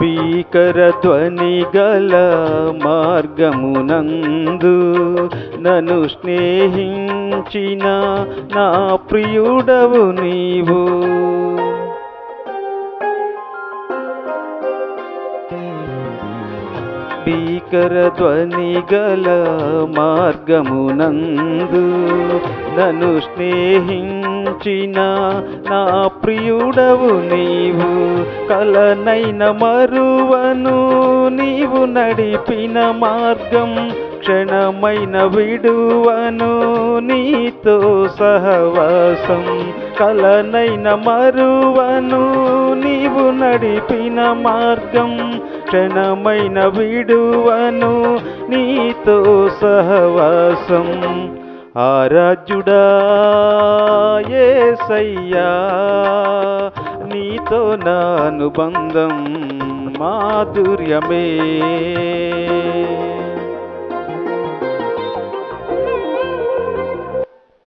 భీకర ధ్వని గల మార్గమునందు నను స్నేహించిన నా ప్రియుడవు నీవు. భీకర ధ్వని గల మార్గమునందు నన్ను స్నేహించిన నా ప్రియుడవు నీవు. కలనైన మరువను నీవు నడిపిన మార్గం క్షణమైన విడువను నీతో సహవాసం. కలనైన మరువను నీవు నడిపిన మార్గం క్షణమైన విడువను నీతో సహవాసం. ఆరాధ్యుడా ఏసయ్యా నీతో నా అనుబంధం మాధుర్యమే.